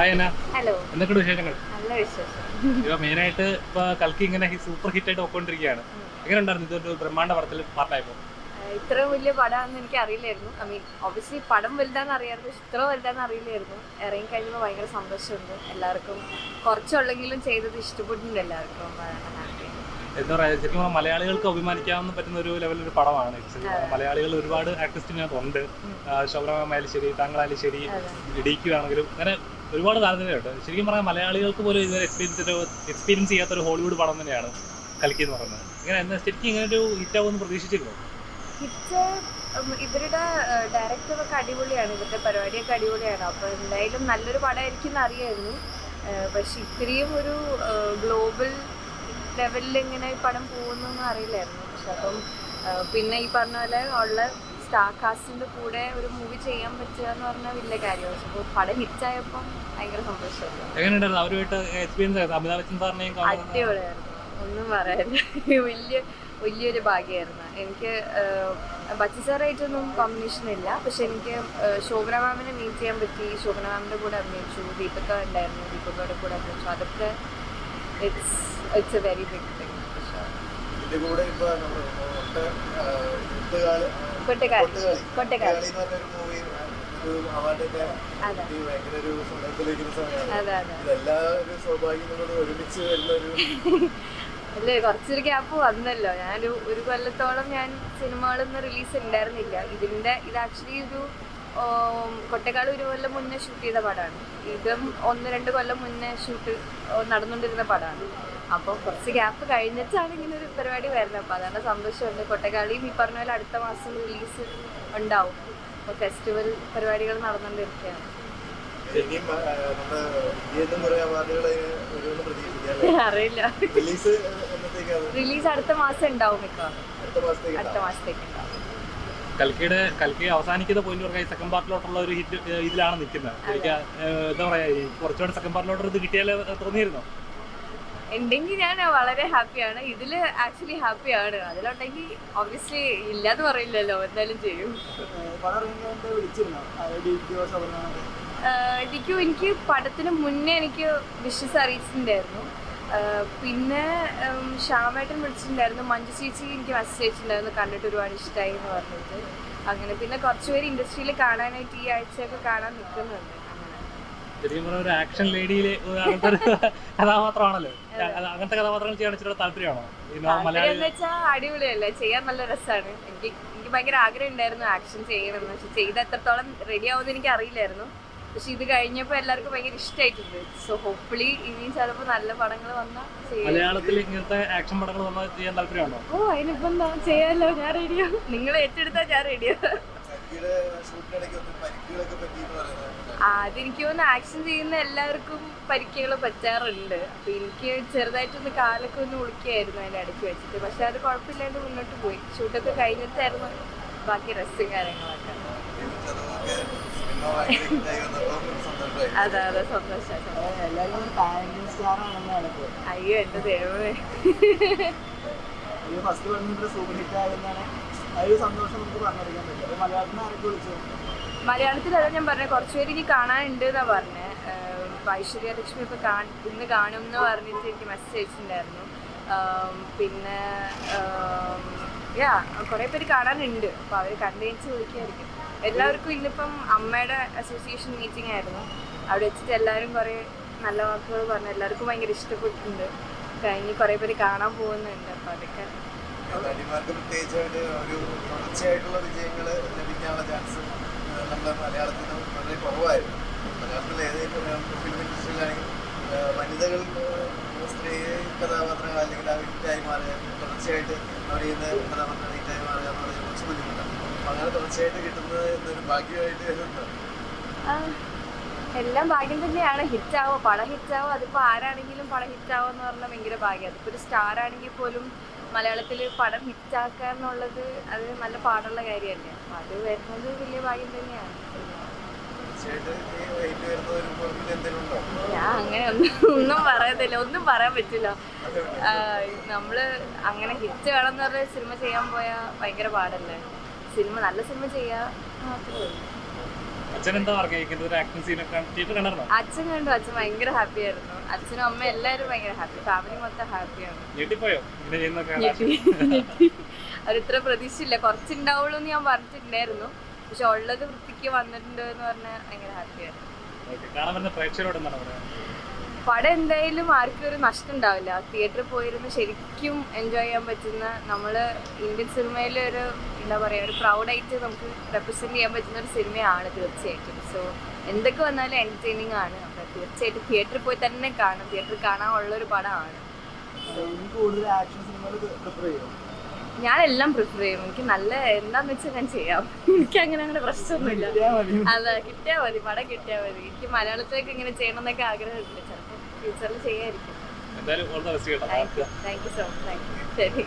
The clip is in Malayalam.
ഹലോ എന്തൊക്കെയുണ്ട് വിശേഷങ്ങൾ? നല്ല വിശേഷം. ഇപ്പൊ മെയിനായിട്ട് ഇപ്പൊ കൽക്കി ഇങ്ങനെ സൂപ്പർ ഹിറ്റ് ആയിട്ട് പോയിക്കൊണ്ടിരിക്കുകയാണ്. എങ്ങനെ ഉണ്ടായിരുന്നു ഇതൊരു ബ്രഹ്മാണ്ഡ പടത്തിൽ പാർട്ടായപ്പോ ആഹ് ഇത്രയും വലിയ പടമാണെന്ന് എനിക്ക് അറിയില്ലായിരുന്നു. ഐ മീൻ ഒബിയസ്ലി പടം വലുതാന്ന് അറിയാമായിരുന്നു പക്ഷെ ഇത്ര വലുതാന്ന് അറിയില്ലായിരുന്നു. ഇറങ്ങി കഴിഞ്ഞപ്പോൾ ഭയങ്കര സന്തോഷമുണ്ട്. എല്ലാവർക്കും കുറച്ചുള്ളെങ്കിലും ചെയ്തത് ഇഷ്ടപ്പെട്ടിട്ടുണ്ട് എല്ലാവർക്കും. എന്താ പറയാ ശരിക്കും മലയാളികൾക്ക് അഭിമാനിക്കാവുന്ന പറ്റുന്ന ഒരു ലെവലിൽ ഒരു പടമാണ്. മലയാളികൾ ഒരുപാട് ആർട്ടിസ്റ്റിനകത്ത് ഉണ്ട് ശോഭനമായാലും ശരി താങ്കളായാലും ശരി അതെ. ആണെങ്കിലും അങ്ങനെ ഒരുപാട് താരതമ്യമുണ്ട്. ശരിക്കും പറഞ്ഞാൽ മലയാളികൾക്ക് പോലും ഇതുവരെ എക്സ്പീരിയൻസ് എക്സ്പീരിയൻസ് ചെയ്യാത്ത ഒരു ഹോളിവുഡ് പടം തന്നെയാണ് കൽക്കി എന്ന് പറയുന്നത്. ഇങ്ങനെ എന്താ ശരിക്കും ഇങ്ങനെ ഒരു ഹിറ്റ് ആവുമെന്ന് പ്രതീക്ഷിച്ചിരുന്നു? ഹിറ്റ് ഇവരുടെ ഡയറക്ടറൊക്കെ അടിപൊളിയാണ്. ഇവരുടെ പരിപാടിയൊക്കെ അടിപൊളിയാണ്. അപ്പോൾ എന്തായാലും നല്ലൊരു പടമായിരിക്കും അറിയായിരുന്നു. പക്ഷെ ഇത്രയും ഒരു ഗ്ലോബൽ ലെവലിൽ ഇങ്ങനെ ഈ പടം പോകുന്നൊന്നും അറിയില്ലായിരുന്നു. പക്ഷെ അപ്പം പിന്നെ ഈ പറഞ്ഞ പോലെ ഉള്ള സ്റ്റാർ കാസ്റ്റിന്റെ കൂടെ ഒരു മൂവി ചെയ്യാൻ പറ്റുക എന്ന് പറഞ്ഞാൽ വലിയ കാര്യമാണ്. പക്ഷെ അപ്പോൾ പടം ഹിറ്റായപ്പം ഭയങ്കര സന്തോഷമായിരുന്നു. അടിപൊളിയായിരുന്നു. ഒന്നും പറയാനില്ല. വലിയ വലിയൊരു ഭാഗ്യമായിരുന്നു. എനിക്ക് ബച്ചി സാറായിട്ടൊന്നും കോമ്പിനേഷൻ ഇല്ല. പക്ഷെ എനിക്ക് ശോഭന മാമിനെ മീറ്റ് ചെയ്യാൻ പറ്റി. ശോഭന മാമിന്റെ കൂടെ അഭിനയിച്ചു. ദീപക ഉണ്ടായിരുന്നു. ദീപകയുടെ കൂടെ അഭിനയിച്ചു. അതൊക്കെ it's it's a very big thing ഇതിന്റെ കൂടെ ഇപ്പൊ നമ്മൾ അല്ലേ കുറച്ചൊരു ഗ്യാപ്പ് വന്നല്ലോ. ഞാനൊരു ഒരു കൊല്ലത്തോളം ഞാൻ സിനിമകളൊന്നും റിലീസ് ഉണ്ടായിരുന്നില്ല. ഇതിന്റെ ഇത് ആക്ച്വലി ഒരു കൊട്ടക്കാട് ഒരു കൊല്ലം മുന്നേ ഷൂട്ട് ചെയ്ത പടമാണ്. ഇതും ഒന്ന് രണ്ട് കൊല്ലം മുന്നേ ഷൂട്ട് നടന്നുകൊണ്ടിരുന്ന പടമാണ്. അപ്പോൾ കുറച്ച് ഗ്യാപ്പ് കഴിഞ്ഞിട്ടാണ് ഇങ്ങനെ ഒരു പരിപാടി വരുന്നത്. അപ്പോൾ അതാണ് സന്തോഷമുണ്ട്. കൊട്ടക്കാളിയും ഈ പറഞ്ഞ പോലെ അടുത്ത മാസം റിലീസ് ഉണ്ടാവും. അപ്പോൾ ഫെസ്റ്റിവൽ പരിപാടികൾ നടന്നുകൊണ്ടിരിക്കുകയാണ്? അറിയില്ല. റിലീസ് അടുത്ത മാസം ഉണ്ടാവും മിക്കവാറും. അടുത്ത മാസത്തേക്ക് കൽക്കിയുടെ കൽക്കി അവസാനിക്കുന്ന പോയിന്റ് പറഞ്ഞാൽ സെക്കൻഡ് പാർട്ടിലോട്ടുള്ള ഒരു ഹിറ്റ് ഇതിലാണ് നിൽക്കുന്നത്. എനിക്ക് എന്താ പറയാ കുറച്ചുകൂടെ സെക്കൻഡ് പാർട്ടിലോട്ട് ഇത് കിട്ടിയാലേ തോന്നിയിരുന്നോ? ഉണ്ടെങ്കിൽ ഞാൻ വളരെ ഹാപ്പിയാണ്. ഇതിൽ ആക്ച്വലി ഹാപ്പിയാണ്. അതിലുണ്ടെങ്കിൽ ഒബ്വിയസ്ലി ഇല്ലാന്ന് പറയില്ലല്ലോ. എന്തായാലും ചെയ്യും. എനിക്ക് എനിക്കും എനിക്ക് പടത്തിന് മുന്നേ എനിക്ക് വിഷസ് അറിയിച്ചിട്ടുണ്ടായിരുന്നു പിന്നെ ശ്യാമേട്ടൻ വിളിച്ചിട്ടുണ്ടായിരുന്നു. മഞ്ജു ചേച്ചി എനിക്ക് മെസ്സേജ് അയച്ചിട്ടുണ്ടായിരുന്നു. കണ്ടിട്ട് ഒരുപാട് ഇഷ്ടമായി എന്ന് പറഞ്ഞിട്ട്. അങ്ങനെ പിന്നെ കുറച്ചുപേര് ഇൻഡസ്ട്രിയിൽ കാണാനായിട്ട് ഈ ആഴ്ചയൊക്കെ കാണാൻ നിൽക്കുന്നുണ്ട്. ശരിക്കും പറഞ്ഞ ഒരു ആക്ഷൻ ലേഡിയിലെ കഥാപാത്രമാണല്ലോ. അങ്ങനത്തെ കഥാപാത്രങ്ങൾ ചെയ്യാൻ ഇച്ചിരി താല്പര്യമാണോ? അടിപൊളിയല്ലേ? ചെയ്യാൻ നല്ല രസമാണ് എനിക്ക് എനിക്ക് ഭയങ്കര ആഗ്രഹം ഉണ്ടായിരുന്നു ആക്ഷൻ ചെയ്യണമെന്ന്. പക്ഷെ ചെയ്ത എത്രത്തോളം റെഡി ആവുമെന്ന് എനിക്ക് അറിയില്ലായിരുന്നു. പക്ഷെ ഇത് കഴിഞ്ഞപ്പോ എല്ലാവർക്കും ഭയങ്കര ഇഷ്ടമായിട്ടുണ്ട് സോ ഹോപ്പ്ഫുള്ളി ഇനി ചിലപ്പോ നല്ല പടങ്ങൾ വന്നാൽ മലയാളത്തിൽ ഇങ്ങനത്തെ ആക്ഷൻ പടങ്ങൾ വന്നാൽ ചെയ്യാൻ താല്പര്യമാണോ? ഓ അതിനിപ്പം എന്താ ചെയ്യാമല്ലോ ഞാൻ റെഡിയാ നിങ്ങൾ ഏറ്റെടുത്താ ഞാൻ റെഡിയാ അതെനിക്ക് തോന്നുന്നു ആക്ഷൻ ചെയ്യുന്ന എല്ലാവർക്കും പരിക്കുകൾ പറ്റാറുണ്ട്. അപ്പൊ എനിക്ക് ചെറുതായിട്ടൊന്ന് കാലൊക്കെ ഒന്ന് ഉളുക്കിയായിരുന്നു അതിന്റെ ഇടയ്ക്ക് വെച്ചിട്ട്. പക്ഷെ അത് കുഴപ്പമില്ലാണ്ട് മുന്നോട്ട് പോയി. ഷൂട്ടൊക്കെ കഴിഞ്ഞിട്ടായിരുന്നു. ബാക്കി റെസ്റ്റും കാര്യങ്ങളൊക്കെ. അതെ അതെ സന്തോഷം അയ്യോ എന്റെ ദൈവമേ ഈ ഫസ്റ്റ് വന്നിട്ട് സൂപ്പർ ഹിറ്റ് ആയെന്നാണ് ആ ഒരു സന്തോഷം നമുക്ക് പറഞ്ഞറിയിക്കാൻ പറ്റും അപ്പോൾ മലയാളത്തിൽ നിന്ന് ആരൊക്കെ വിളിച്ചു മലയാളത്തിൽ അതാ ഞാൻ പറഞ്ഞ കുറച്ചുപേര് എനിക്ക് കാണാനുണ്ട് എന്നാ പറഞ്ഞത് ഐശ്വര്യ ലക്ഷ്മി ഇപ്പൊ കാണ് ഇന്ന് കാണും എന്ന് പറഞ്ഞിട്ട് എനിക്ക് മെസ്സേജ് അയച്ചിട്ടുണ്ടായിരുന്നു പിന്നെ യാ കുറെ പേര് കാണാനുണ്ട് അപ്പൊ അവർ കണ്ടുകഴിച്ച് വിളിക്കായിരിക്കും എല്ലാവർക്കും ഇന്നിപ്പം അമ്മയുടെ അസോസിയേഷൻ മീറ്റിംഗ് ആയിരുന്നു. അവിടെ വെച്ചിട്ട് എല്ലാവരും കുറെ നല്ല വാക്കുകൾ പറഞ്ഞു. എല്ലാവർക്കും ഭയങ്കര ഇഷ്ടപ്പെട്ടിട്ടുണ്ട്. കഴിഞ്ഞ് കുറെ പേര് കാണാൻ പോകുന്നുണ്ട്. അപ്പൊ അതൊക്കെ നടിമാർക്ക് പ്രത്യേകിച്ചായിട്ട് ഒരു വനിതകൾ കഥാപാത്രങ്ങൾ അല്ലെങ്കിൽ ആ വ്യക്തിയായി മാറുക തുടർച്ചയായിട്ട് അവർ ചെയ്യുന്ന കഥാപാത്രങ്ങൾ ഹിറ്റായി മാറുക എന്ന് പറഞ്ഞാൽ കുറച്ച് ബുദ്ധിമുട്ടാണ്. അങ്ങനെ തുടർച്ചയായിട്ട് കിട്ടുന്നത് എന്നൊരു ഭാഗ്യമായിട്ട് വരുന്നത് ആ, എല്ലാം ഭാഗ്യം തന്നെയാണ്. ഹിറ്റാവോ? പടം ഹിറ്റാവോ? അതിപ്പോൾ ആരാണെങ്കിലും പടം ഹിറ്റാവോ എന്ന് പറഞ്ഞാൽ ഭയങ്കര ഭാഗ്യം. അതിപ്പോൾ ഒരു സ്റ്റാർ ആണെങ്കിൽ പോലും മലയാളത്തിൽ പടം ഹിറ്റാക്കുക എന്നുള്ളത് അത് നല്ല പാടുള്ള കാര്യമല്ലേ? അപ്പം അത് വരുന്നത് വലിയ ഭാഗ്യം തന്നെയാണ്. ഹിറ്റ് ഞാൻ അങ്ങനെ ഒന്നും ഒന്നും പറയത്തില്ല. ഒന്നും പറയാൻ പറ്റില്ല. നമ്മൾ അങ്ങനെ ഹിറ്റ് വേണം എന്ന് പറഞ്ഞ സിനിമ ചെയ്യാൻ പോയാൽ ഭയങ്കര പാടല്ലേ? സിനിമ നല്ല സിനിമ ചെയ്യാ മാത്രമേ അച്ഛൻ എന്താ കണ്ടു. അച്ഛൻ ഭയങ്കര ഹാപ്പി ആയിരുന്നു. അച്ഛനും അമ്മ എല്ലാവരും ഭയങ്കര ഹാപ്പി ഫാമിലി മൊത്തം ഹാപ്പിയാണ് അവരിത്ര പ്രതീക്ഷയില്ല. കുറച്ചുണ്ടാവുള്ളൂ എന്ന് ഞാൻ പറഞ്ഞിട്ടുണ്ടായിരുന്നു. പക്ഷെ ഉള്ളത് വൃത്തിക്ക് വന്നിട്ടുണ്ട് എന്ന് പറഞ്ഞാൽ ഭയങ്കര ഹാപ്പിയാണ് പടം എന്തായാലും ആർക്കും ഒരു നഷ്ടം ഉണ്ടാവില്ല തിയേറ്ററിൽ പോയിരുന്ന് ശരിക്കും എൻജോയ് ചെയ്യാൻ പറ്റുന്ന നമ്മൾ ഇന്ത്യൻ സിനിമയിൽ ഒരു എന്താ പറയുക ഒരു പ്രൗഡായിട്ട് നമുക്ക് റെപ്രസെന്റ് ചെയ്യാൻ പറ്റുന്ന ഒരു സിനിമയാണ് തീർച്ചയായിട്ടും. സോ എന്തൊക്കെ വന്നാലും എന്റർടൈനിങ് ആണ്. അപ്പൊ തീർച്ചയായിട്ടും തിയേറ്ററിൽ പോയി തന്നെ കാണും. തിയേറ്ററിൽ കാണാനുള്ള ഒരു പടമാണ്. സിനിമകൾ പ്രിഫർ ചെയ്യും ഞാൻ എല്ലാം പ്രിഫർ ചെയ്യും? എനിക്ക് നല്ല എന്താന്ന് വെച്ചാൽ ഞാൻ ചെയ്യാം. എനിക്ക് അങ്ങനെ അങ്ങനെ പ്രശ്നമൊന്നുമില്ല. അതെ കിട്ടിയാൽ മതി. പടം കിട്ടിയാൽ മതി. എനിക്ക് മലയാളത്തിലേക്ക് ഇങ്ങനെ ചെയ്യണം എന്നൊക്കെ ആഗ്രഹമുണ്ട്. ഫ്യൂച്ചറിൽ ചെയ്യായിരിക്കും. എന്തായാലും ഓൾ ദ ബെസ്റ്റ് കേട്ടോ. താങ്ക് യു സോ മച്ച് ശരി.